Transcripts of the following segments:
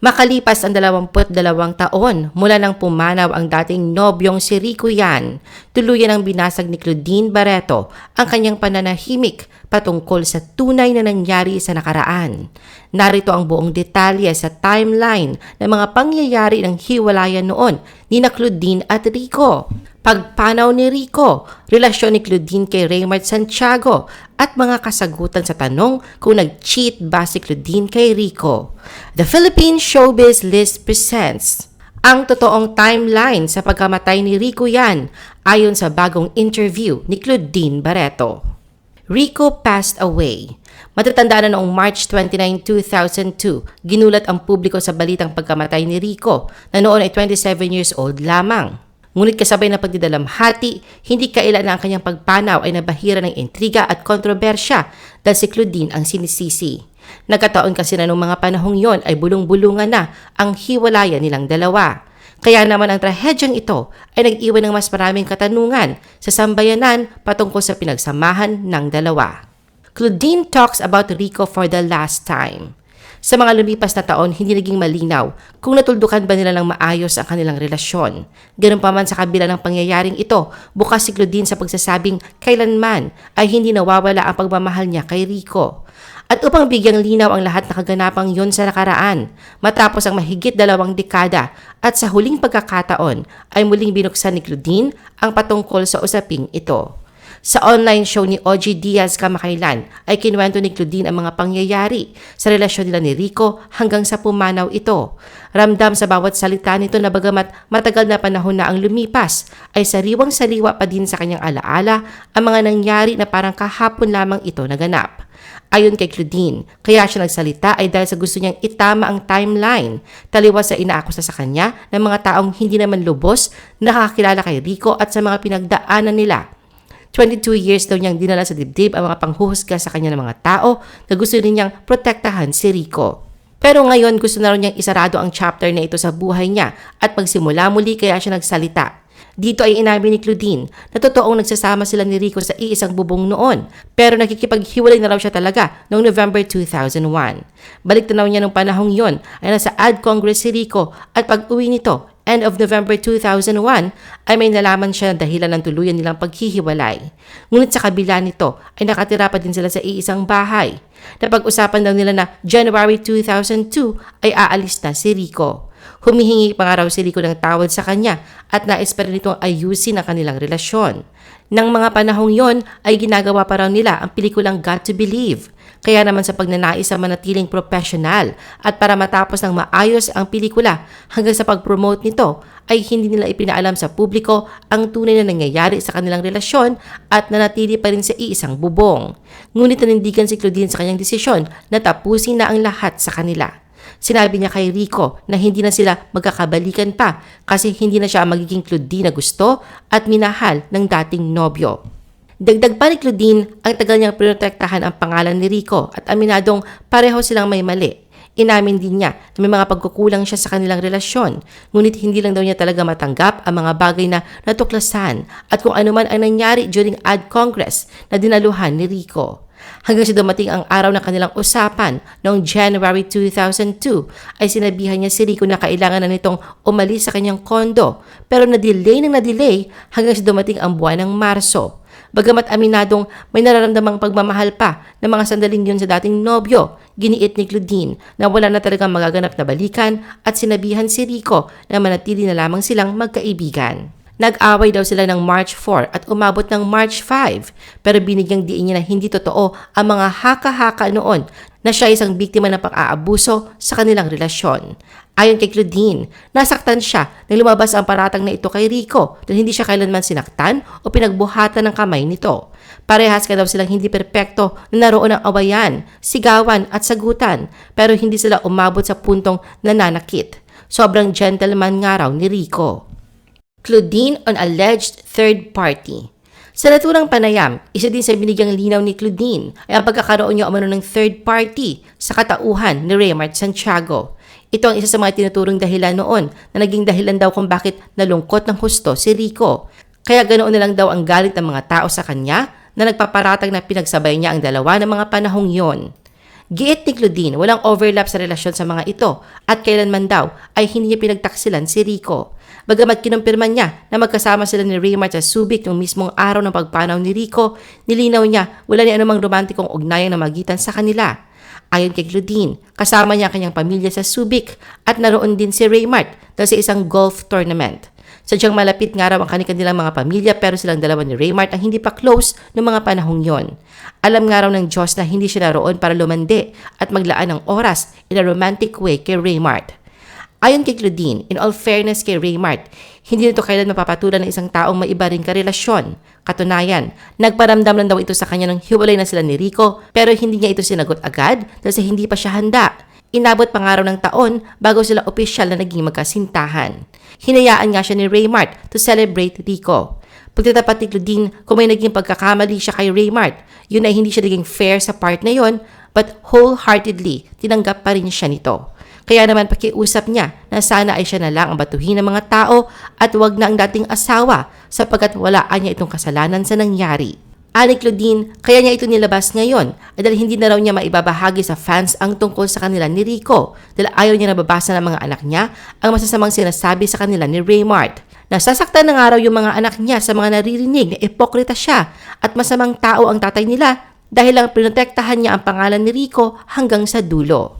Makalipas ang 22 taon mula nang pumanaw ang dating nobyong si Rico Yan, tuluyan ang binasag ni Claudine Barreto ang kanyang pananahimik patungkol sa tunay na nangyari sa nakaraan. Narito ang buong detalye sa timeline ng mga pangyayari ng hiwalayan noon ni na Claudine at Rico. Pagpanaw ni Rico, relasyon ni Claudine kay Raymart Santiago at mga kasagutan sa tanong kung nag-cheat ba si Claudine kay Rico. The Philippine Showbiz List presents ang totoong timeline sa pagkamatay ni Rico yan ayon sa bagong interview ni Claudine Barreto. Rico passed away. Matatanda na noong March 29, 2002, ginulat ang publiko sa balitang pagkamatay ni Rico na noon ay 27 years old lamang. Ngunit kasabay na pagdidalamhati, hindi kailan na ang kanyang pagpanaw ay nabahira ng intriga at kontrobersya dahil si Claudine ang sinisisi. Nagkataon kasi na noong mga panahong yon ay bulong-bulungan na ang hiwalayan nilang dalawa. Kaya naman ang trahedyang ito ay nag-iwan ng mas maraming katanungan sa sambayanan patungkol sa pinagsamahan ng dalawa. Claudine talks about Rico for the last time. Sa mga lumipas na taon, hindi naging malinaw kung natuldukan ba nila ng maayos ang kanilang relasyon. Ganun pa man sa kabila ng pangyayaring ito, bukas si Claudine sa pagsasabing kailanman ay hindi nawawala ang pagmamahal niya kay Rico. At upang bigyang linaw ang lahat na kaganapang yon sa nakaraan, matapos ang mahigit dalawang dekada at sa huling pagkakataon ay muling binuksan ni Claudine ang patungkol sa usaping ito. Sa online show ni OG Diaz kamakailan ay kinuwento ni Claudine ang mga pangyayari sa relasyon nila ni Rico hanggang sa pumanaw ito. Ramdam sa bawat salita nito na bagamat matagal na panahon na ang lumipas ay sariwang-sariwa pa din sa kanyang alaala ang mga nangyari na parang kahapon lamang ito naganap. Ayon kay Claudine, kaya siya nagsalita ay dahil sa gusto niyang itama ang timeline, taliwas sa inaakusa sa kanya ng mga taong hindi naman lubos nakakilala kay Rico at sa mga pinagdaanan nila. 22 years daw niyang dinala sa dibdib ang mga panghuhusga sa kanya ng mga tao na gusto rin niyang protektahan si Rico. Pero ngayon gusto na rin niyang isarado ang chapter na ito sa buhay niya at magsimula muli kaya siya nagsalita. Dito ay inamin ni Claudine na totoong nagsasama sila ni Rico sa iisang bubong noon pero nakikipaghiwalay na raw siya talaga noong November 2001. Balik tanaw niya nung panahong yon ay nasa ad congress si Rico at pag uwi nito end of November 2001 ay may nalaman siya na dahilan ng tuluyan nilang paghihiwalay. Ngunit sa kabila nito ay nakatira pa din sila sa iisang bahay. Napag-usapan daw nila na January 2002 ay aalis na si Rico. Humihingi pa nga raw si Rico ng tawad sa kanya at nais pa rin itong ayusin ang kanilang relasyon. Nang mga panahong yon ay ginagawa pa raw nila ang pelikulang Got to Believe. Kaya naman sa pagnanais sa manatiling professional at para matapos ng maayos ang pelikula hanggang sa pag-promote nito ay hindi nila ipinaalam sa publiko ang tunay na nangyayari sa kanilang relasyon at nanatili pa rin sa iisang bubong. Ngunit nanindigan si Claudine sa kanyang desisyon na tapusin na ang lahat sa kanila. Sinabi niya kay Rico na hindi na sila magkakabalikan pa kasi hindi na siya magiging Claudine na gusto at minahal ng dating nobyo. Dagdag pa ni Claudine, ang tagal niyang pinotektahan ang pangalan ni Rico at aminadong pareho silang may mali. Inamin din niya na may mga pagkukulang siya sa kanilang relasyon, ngunit hindi lang daw niya talaga matanggap ang mga bagay na natuklasan at kung ano man ang nangyari during ad congress na dinaluhan ni Rico. Hanggang sa dumating ang araw ng kanilang usapan noong January 2002 ay sinabihan niya si Rico na kailangan na nitong umalis sa kanyang kondo pero na-delay ng na-delay hanggang sa dumating ang buwan ng Marso. Bagamat aminadong may nararamdamang pagmamahal pa ng mga sandaling yun sa dating nobyo, giniit ni Claudine na wala na talagang magaganap na balikan at sinabihan si Rico na manatili na lamang silang magkaibigan. Nag-away daw sila ng March 4 at umabot ng March 5 pero binigyang diin niya na hindi totoo ang mga haka-haka noon na siya isang biktima ng pang-aabuso sa kanilang relasyon. Ayon kay Claudine, nasaktan siya nang lumabas ang paratang na ito kay Rico dahil hindi siya kailanman sinaktan o pinagbuhatan ng kamay nito. Parehas ka daw silang hindi perpekto na naroon ng awayan, sigawan at sagutan pero hindi sila umabot sa puntong nananakit. Sobrang gentleman nga raw ni Rico. Claudine on alleged third party. Sa naturang panayam, isa din sa binigyang linaw ni Claudine ay ang pagkakaroon niya umano ng third party sa katauhan ni Raymart Santiago. Ito ang isa sa mga tinuturong dahilan noon na naging dahilan daw kung bakit nalungkot ng husto si Rico. Kaya ganoon na lang daw ang galit ng mga tao sa kanya na nagpaparatag na pinagsabay niya ang dalawa ng mga panahong yon. Giit ni Claudine, walang overlap sa relasyon sa mga ito at kailanman daw ay hindi niya pinagtaksilan si Rico. Bagamat kinumpirma niya na magkasama sila ni Raymart sa Subic noong mismong araw ng pagpanaw ni Rico, nilinaw niya wala ni anumang romantikong ugnayan na magitan sa kanila. Ayon kay Claudine, kasama niya ang kanyang pamilya sa Subic at naroon din si Raymart dahil sa isang golf tournament. Sadyang malapit nga raw ang kanilang mga pamilya pero silang dalawa ni Raymart ang hindi pa close noong mga panahong yon. Alam nga raw ng Diyos na hindi siya naroon para lumandi at maglaan ng oras in a romantic way kay Raymart. Ayon kay Claudine, in all fairness kay Raymart, hindi nito kailan mapapatulan ng isang taong may iba ring karelasyon. Katunayan, nagparamdam lang daw ito sa kanya nung hiwalay na sila ni Rico pero hindi niya ito sinagot agad dahil sa hindi pa siya handa. Inabot pa nga raw ng taon bago sila opisyal na naging magkasintahan. Hinayaan nga siya ni Raymart to celebrate Rico. Pagtatapat ni Claudine, kung may naging pagkakamali siya kay Raymart, yun ay hindi siya naging fair sa part na yon, but wholeheartedly, tinanggap pa rin siya nito. Kaya naman pakiusap niya na sana ay siya na lang ang batuhin ng mga tao at wag na ang dating asawa sapagkat walaan niya itong kasalanan sa nangyari. Ani Claudine, kaya niya ito nilabas ngayon at dahil hindi na raw niya maibabahagi sa fans ang tungkol sa kanila ni Rico dahil ayaw niya nababasa ng mga anak niya ang masasamang sinasabi sa kanila ni Raymart. Nasasaktan na nga raw yung mga anak niya sa mga naririnig na ipokrita siya at masamang tao ang tatay nila dahil lang pinotektahan niya ang pangalan ni Rico hanggang sa dulo.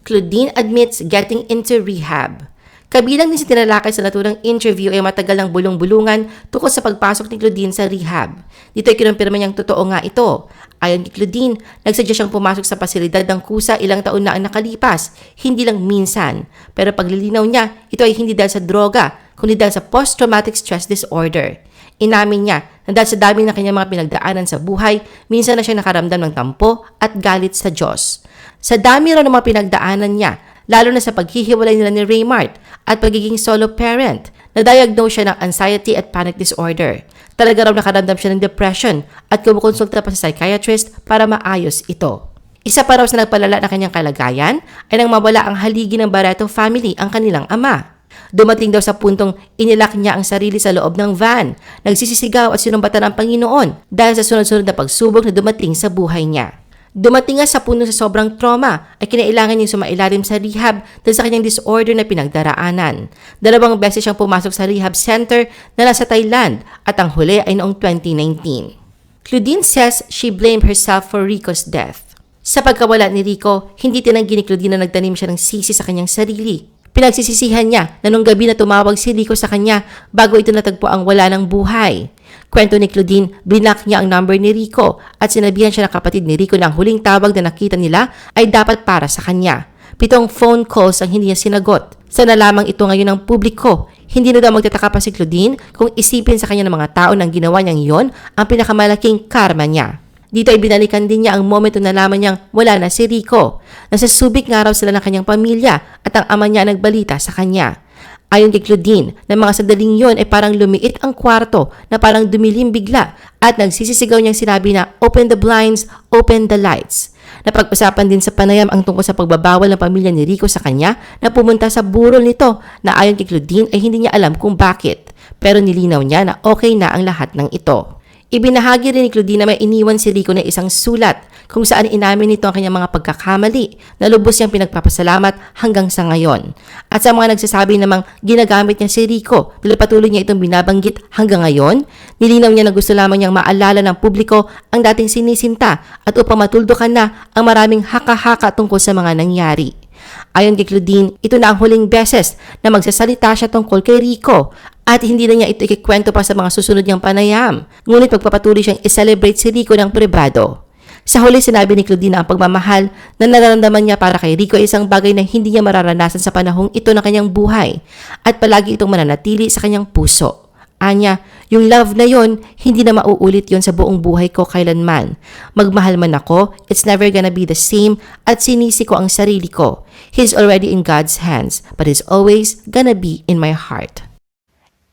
Claudine admits getting into rehab. Kabilang din sa tinalakay sa naturang interview ay matagal ng bulong-bulungan tungkol sa pagpasok ni Claudine sa rehab. Dito ay kinumpirma niyang totoo nga ito. Ayon kay Claudine, nagsadya siyang pumasok sa pasilidad ng kusa ilang taon na ang nakalipas, hindi lang minsan. Pero paglilinaw niya, ito ay hindi dahil sa droga, kundi dahil sa post-traumatic stress disorder. Inamin niya na dahil sa dami ng kanyang mga pinagdaanan sa buhay, minsan na siya nakaramdam ng tampo at galit sa Diyos. Sa dami raw ng mga pinagdaanan niya, lalo na sa paghihiwalay nila ni Raymart at pagiging solo parent, na-diagnose siya ng anxiety at panic disorder. Talaga raw nakaramdam siya ng depression at kumukonsulta pa sa psychiatrist para maayos ito. Isa pa raw sa nagpalala na kanyang kalagayan ay nang mawala ang haligi ng Barreto family ang kanilang ama. Dumating daw sa puntong inilak niya ang sarili sa loob ng van, nagsisisigaw at sinumbatan ang Panginoon dahil sa sunod-sunod na pagsubok na dumating sa buhay niya. Dumating nga sa puno sa sobrang trauma ay kinailangan niyang sumailalim sa rehab dahil sa kanyang disorder na pinagdaraanan. Dalawang beses siyang pumasok sa rehab center na nasa Thailand at ang huli ay noong 2019. Claudine says she blamed herself for Rico's death. Sa pagkawala ni Rico, hindi tinanggi ni Claudine na nagtanim siya ng sisi sa kanyang sarili. Pinagsisisihan niya na nung gabi na tumawag si Rico sa kanya bago ito natagpo ang wala ng buhay. Kwento ni Claudine, blinak niya ang number ni Rico at sinabihan siya ng kapatid ni Rico na ang huling tawag na nakita nila ay dapat para sa kanya. Pitong phone calls ang hindi niya sinagot. Sana lamang ito ngayon ng publiko. Hindi na daw magtataka pa si Claudine kung isipin sa kanya ng mga tao na ang ginawa niyang iyon ang pinakamalaking karma niya. Dito ay binalikan din niya ang momento na nalaman niyang wala na si Rico. Nasa subik nga raw sila ng kanyang pamilya at ang ama niya nagbalita sa kanya. Ayon kay Claudine, na mga sandaling yon ay parang lumiit ang kwarto na parang dumilim bigla at nagsisisigaw niyang sinabi na open the blinds, open the lights. Napag-usapan din sa panayam ang tungkol sa pagbabawal ng pamilya ni Rico sa kanya na pumunta sa burol nito na ayon kay Claudine ay hindi niya alam kung bakit. Pero nilinaw niya na okay na ang lahat ng ito. Ibinahagi rin ni Claudine na may iniwan si Rico na isang sulat kung saan inamin nito ang kanyang mga pagkakamali na lubos niyang pinagpapasalamat hanggang sa ngayon. At sa mga nagsasabi namang ginagamit niya si Rico dahil patuloy niya itong binabanggit hanggang ngayon, nilinaw niya na gusto lamang niyang maalala ng publiko ang dating sinisinta at upang matuldukan na ang maraming haka-haka tungkol sa mga nangyari. Ayon kay Claudine, ito na ang huling beses na magsasalita siya tungkol kay Rico at hindi na niya ito ikikwento pa sa mga susunod niyang panayam. Ngunit pagpapatuloy siyang i-celebrate si Rico ng pribado. Sa huli sinabi ni Claudine ang pagmamahal na nararamdaman niya para kay Rico ay isang bagay na hindi niya mararanasan sa panahong ito ng kanyang buhay at palagi itong mananatili sa kanyang puso. Anya, yung love na yon, hindi na mauulit yon sa buong buhay ko kailanman. Magmahal man ako, it's never gonna be the same at sinisi ko ang sarili ko. He's already in God's hands, but he's always gonna be in my heart.